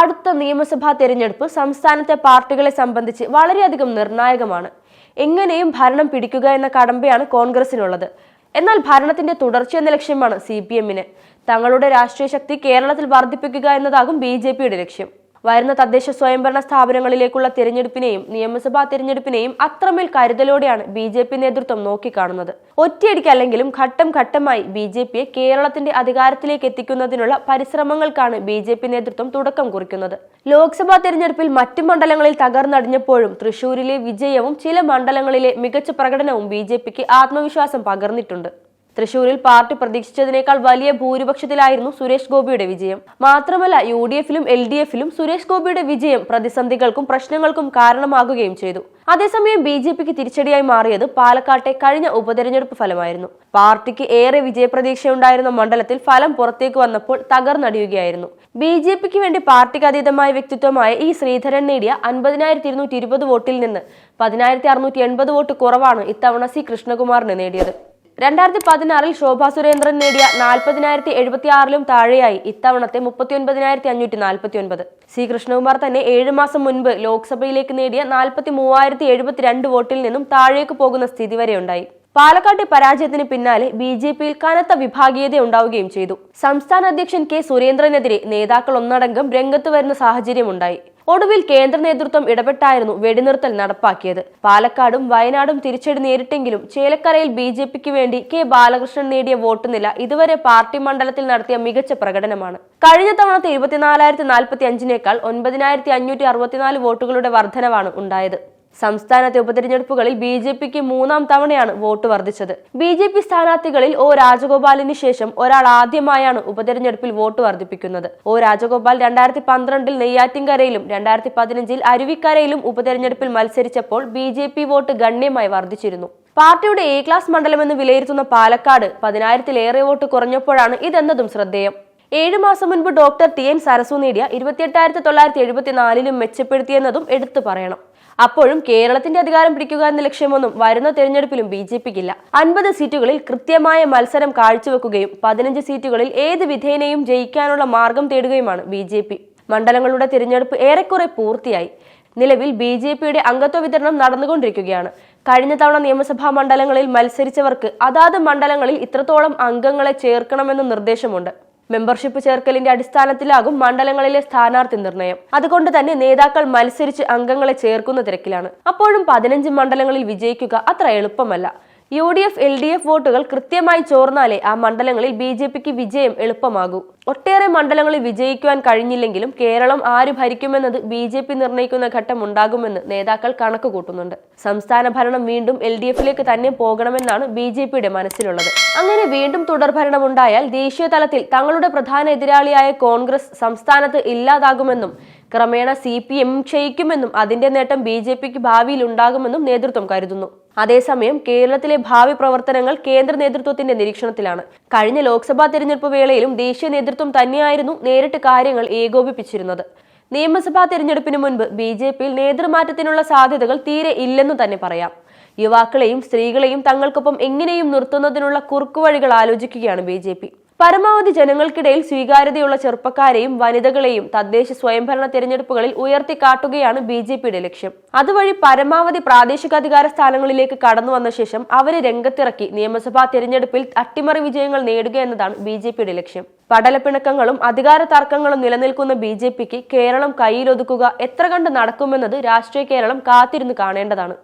അടുത്ത നിയമസഭാ തെരഞ്ഞെടുപ്പ് സംസ്ഥാനത്തെ പാർട്ടികളെ സംബന്ധിച്ച് വളരെയധികം നിർണായകമാണ്. എങ്ങനെയും ഭരണം പിടിക്കുക എന്ന കടമ്പയാണ് കോൺഗ്രസിനുള്ളത്. എന്നാൽ ഭരണത്തിന്റെ തുടർച്ച എന്ന ലക്ഷ്യമാണ് സി പി എമ്മിന്. തങ്ങളുടെ രാഷ്ട്രീയ ശക്തി കേരളത്തിൽ വർദ്ധിപ്പിക്കുക എന്നതാകും ബി ജെ പിയുടെ ലക്ഷ്യം. വരുന്ന തദ്ദേശ സ്വയംഭരണ സ്ഥാപനങ്ങളിലേക്കുള്ള തിരഞ്ഞെടുപ്പിനെയും നിയമസഭാ തിരഞ്ഞെടുപ്പിനെയും അത്രമേൽ കരുതലോടെയാണ് ബി ജെ പി നേതൃത്വം നോക്കിക്കാണുന്നത്. ഒറ്റയടിക്കല്ലെങ്കിലും ഘട്ടം ഘട്ടമായി ബി ജെ പിയെ കേരളത്തിന്റെ അധികാരത്തിലേക്ക് എത്തിക്കുന്നതിനുള്ള പരിശ്രമങ്ങൾക്കാണ് ബി ജെ പി നേതൃത്വം തുടക്കം കുറിക്കുന്നത്. ലോക്സഭാ തിരഞ്ഞെടുപ്പിൽ മറ്റു മണ്ഡലങ്ങളിൽ തകർന്നടിഞ്ഞപ്പോഴും തൃശൂരിലെ വിജയവും ചില മണ്ഡലങ്ങളിലെ മികച്ച പ്രകടനവും ബി ജെ പിക്ക് ആത്മവിശ്വാസം പകർന്നിട്ടുണ്ട്. തൃശൂരിൽ പാർട്ടി പ്രതീക്ഷിച്ചതിനേക്കാൾ വലിയ ഭൂരിപക്ഷത്തിലായിരുന്നു സുരേഷ് ഗോപിയുടെ വിജയം. മാത്രമല്ല യു ഡി എഫിലും എൽ ഡി എഫിലും സുരേഷ് ഗോപിയുടെ വിജയം പ്രതിസന്ധികൾക്കും പ്രശ്നങ്ങൾക്കും കാരണമാകുകയും ചെയ്തു. അതേസമയം ബി ജെ പിക്ക് തിരിച്ചടിയായി മാറിയത് പാലക്കാട്ടെ കഴിഞ്ഞ ഉപതെരഞ്ഞെടുപ്പ് ഫലമായിരുന്നു. പാർട്ടിക്ക് ഏറെ വിജയപ്രതീക്ഷയുണ്ടായിരുന്ന മണ്ഡലത്തിൽ ഫലം പുറത്തേക്ക് വന്നപ്പോൾ തകർന്നടിയുകയായിരുന്നു. ബി ജെ പിക്ക് വേണ്ടി പാർട്ടിക്ക് അതീതമായ വ്യക്തിത്വമായ ഈ ശ്രീധരൻ നേടിയ അൻപതിനായിരത്തി ഇരുന്നൂറ്റി ഇരുപത് വോട്ടിൽ നിന്ന് പതിനായിരത്തി അറുന്നൂറ്റി എൺപത് വോട്ട് കുറവാണ് ഇത്തവണ സി കൃഷ്ണകുമാറിന് നേടിയത്. രണ്ടായിരത്തി പതിനാറിൽ ശോഭാ സുരേന്ദ്രൻ നേടിയ നാൽപ്പതിനായിരത്തി എഴുപത്തി ആറിലും താഴെയായി ഇത്തവണത്തെ മുപ്പത്തി ഒൻപതിനായിരത്തി അഞ്ഞൂറ്റി നാൽപ്പത്തി ഒൻപത് സി കൃഷ്ണകുമാർ തന്നെ ഏഴ് മാസം മുൻപ് ലോക്സഭയിലേക്ക് നേടിയ നാൽപ്പത്തി മൂവായിരത്തി എഴുപത്തിരണ്ട് വോട്ടിൽ നിന്നും താഴേക്ക് പോകുന്ന സ്ഥിതി വരെയുണ്ടായി. പാലക്കാട്ടെ പരാജയത്തിന് പിന്നാലെ ബി ജെ പിയിൽ കനത്ത വിഭാഗീയത ഉണ്ടാവുകയും ചെയ്തു. സംസ്ഥാന അധ്യക്ഷൻ കെ സുരേന്ദ്രനെതിരെ നേതാക്കൾ ഒന്നടങ്കം രംഗത്ത് വരുന്ന സാഹചര്യമുണ്ടായി. ഒടുവിൽ കേന്ദ്ര നേതൃത്വം ഇടപെട്ടായിരുന്നു വെടിനിർത്തൽ നടപ്പാക്കിയത്. പാലക്കാടും വയനാടും തിരിച്ചടി നേരിട്ടെങ്കിലും ചേലക്കരയിൽ ബി ജെ പിക്ക് വേണ്ടി കെ ബാലകൃഷ്ണൻ നേടിയ വോട്ട് നില ഇതുവരെ പാർട്ടി മണ്ഡലത്തിൽ നടത്തിയ മികച്ച പ്രകടനമാണ്. കഴിഞ്ഞ തവണത്തെ ഇരുപത്തിനാലായിരത്തി നാൽപ്പത്തി അഞ്ചിനേക്കാൾ ഒൻപതിനായിരത്തി അഞ്ഞൂറ്റി അറുപത്തിനാല് വോട്ടുകളുടെ വർധനവാണ് ഉണ്ടായത്. സംസ്ഥാനത്തെ ഉപതെരഞ്ഞെടുപ്പുകളിൽ ബി ജെ പിക്ക് മൂന്നാം തവണയാണ് വോട്ട് വർദ്ധിച്ചത്. ബി ജെ പി സ്ഥാനാർത്ഥികളിൽ ഒ രാജഗോപാലിന് ശേഷം ഒരാൾ ആദ്യമായാണ് ഉപതെരഞ്ഞെടുപ്പിൽ വോട്ട് വർദ്ധിപ്പിക്കുന്നത്. ഒ രാജഗോപാൽ രണ്ടായിരത്തി പന്ത്രണ്ടിൽ നെയ്യാറ്റിൻകരയിലും രണ്ടായിരത്തി പതിനഞ്ചിൽ അരുവിക്കരയിലും ഉപതെരഞ്ഞെടുപ്പിൽ മത്സരിച്ചപ്പോൾ ബി ജെ പി വോട്ട് ഗണ്യമായി വർദ്ധിച്ചിരുന്നു. പാർട്ടിയുടെ എ ക്ലാസ് മണ്ഡലമെന്ന് വിലയിരുത്തുന്ന പാലക്കാട് പതിനായിരത്തിലേറെ വോട്ട് കുറഞ്ഞപ്പോഴാണ് ഇതെന്നതും ശ്രദ്ധേയം. ഏഴു മാസം മുൻപ് ഡോക്ടർ ടി എൻ സരസു നേടിയ ഇരുപത്തിയെട്ടായിരത്തി തൊള്ളായിരത്തി എഴുപത്തിനാലിലും മെച്ചപ്പെടുത്തിയെന്നതും എടുത്തു പറയണം. അപ്പോഴും കേരളത്തിന്റെ അധികാരം പിടിക്കുക എന്ന ലക്ഷ്യമൊന്നും വരുന്ന തെരഞ്ഞെടുപ്പിലും ബി ജെ പിക്കില്ല. അൻപത് സീറ്റുകളിൽ കൃത്യമായ മത്സരം കാഴ്ചവെക്കുകയും പതിനഞ്ച് സീറ്റുകളിൽ ഏത് വിധേനയും ജയിക്കാനുള്ള മാർഗം തേടുകയുമാണ് ബി ജെ പി. മണ്ഡലങ്ങളുടെ തിരഞ്ഞെടുപ്പ് ഏറെക്കുറെ പൂർത്തിയായി. നിലവിൽ ബി ജെ പിയുടെ അംഗത്വ വിതരണം നടന്നുകൊണ്ടിരിക്കുകയാണ്. കഴിഞ്ഞ തവണ നിയമസഭാ മണ്ഡലങ്ങളിൽ മത്സരിച്ചവർക്ക് അതാത് മണ്ഡലങ്ങളിൽ ഇത്രത്തോളം അംഗങ്ങളെ ചേർക്കണമെന്ന നിർദ്ദേശമുണ്ട്. മെമ്പർഷിപ്പ് ചേർക്കലിന്റെ അടിസ്ഥാനത്തിലാകും മണ്ഡലങ്ങളിലെ സ്ഥാനാർത്ഥി നിർണയം. അതുകൊണ്ട് തന്നെ നേതാക്കൾ മത്സരിച്ച് അംഗങ്ങളെ ചേർക്കുന്ന തിരക്കിലാണ്. അപ്പോഴും പതിനഞ്ച് മണ്ഡലങ്ങളിൽ വിജയിക്കുക അത്ര എളുപ്പമല്ല. U D F L D F വോട്ടുകൾ കൃത്യമായി ചോർന്നാലേ ആ മണ്ഡലങ്ങളിൽ ബി ജെ പിക്ക് വിജയം എളുപ്പമാകൂ. ഒട്ടേറെ മണ്ഡലങ്ങളിൽ വിജയിക്കുവാൻ കഴിഞ്ഞില്ലെങ്കിലും കേരളം ആര് ഭരിക്കുമെന്നത് ബി ജെ പി നിർണയിക്കുന്ന ഘട്ടം ഉണ്ടാകുമെന്ന് നേതാക്കൾ കണക്ക് കൂട്ടുന്നുണ്ട് സംസ്ഥാന ഭരണം വീണ്ടും എൽ ഡി എഫിലേക്ക് തന്നെ പോകണമെന്നാണ് ബി ജെ പിയുടെ മനസ്സിലുള്ളത്. അങ്ങനെ വീണ്ടും തുടർഭരണം ഉണ്ടായാൽ ദേശീയ തലത്തിൽ തങ്ങളുടെ പ്രധാന എതിരാളിയായ കോൺഗ്രസ് സംസ്ഥാനത്ത് ഇല്ലാതാകുമെന്നും ക്രമേണ സി പി എം ക്ഷയിക്കുമെന്നും അതിന്റെ നേട്ടം ബി ജെ പിക്ക് ഭാവിയിൽ ഉണ്ടാകുമെന്നും നേതൃത്വം കരുതുന്നു. അതേസമയം കേരളത്തിലെ ഭാവി പ്രവർത്തനങ്ങൾ കേന്ദ്ര നേതൃത്വത്തിന്റെ നിരീക്ഷണത്തിലാണ്. കഴിഞ്ഞ ലോക്സഭാ തെരഞ്ഞെടുപ്പ് വേളയിലും ദേശീയ നേതൃത്വം തന്നെയായിരുന്നു നേരിട്ട് കാര്യങ്ങൾ ഏകോപിപ്പിച്ചിരുന്നത്. നിയമസഭാ തെരഞ്ഞെടുപ്പിന് മുൻപ് ബി ജെ പിയിൽ നേതൃമാറ്റത്തിനുള്ള സാധ്യതകൾ തീരെ ഇല്ലെന്നു തന്നെ പറയാം. യുവാക്കളെയും സ്ത്രീകളെയും തങ്ങൾക്കൊപ്പം എങ്ങനെയും നിർത്തുന്നതിനുള്ള കുറുക്കുവഴികൾ ആലോചിക്കുകയാണ് ബി പരമാവധി ജനങ്ങൾക്കിടയിൽ സ്വീകാര്യതയുള്ള ചെറുപ്പക്കാരെയും വനിതകളെയും തദ്ദേശ സ്വയംഭരണ തെരഞ്ഞെടുപ്പുകളിൽ ഉയർത്തിക്കാട്ടുകയാണ് ബി ജെ പിയുടെ ലക്ഷ്യം. അതുവഴി പരമാവധി പ്രാദേശികാധികാര സ്ഥാനങ്ങളിലേക്ക് കടന്നു വന്ന ശേഷം അവരെ രംഗത്തിറക്കി നിയമസഭാ തെരഞ്ഞെടുപ്പിൽ അട്ടിമറി വിജയങ്ങൾ നേടുക എന്നതാണ് ബി ജെ പിയുടെ ലക്ഷ്യം. പടലപ്പിണക്കങ്ങളും അധികാര തർക്കങ്ങളും നിലനിൽക്കുന്ന ബി ജെ പിക്ക് കേരളം കയ്യിലൊതുക്കുക എത്ര കണ്ട് നടക്കുമെന്നത് രാഷ്ട്രീയ കേരളം കാത്തിരുന്ന് കാണേണ്ടതാണ്.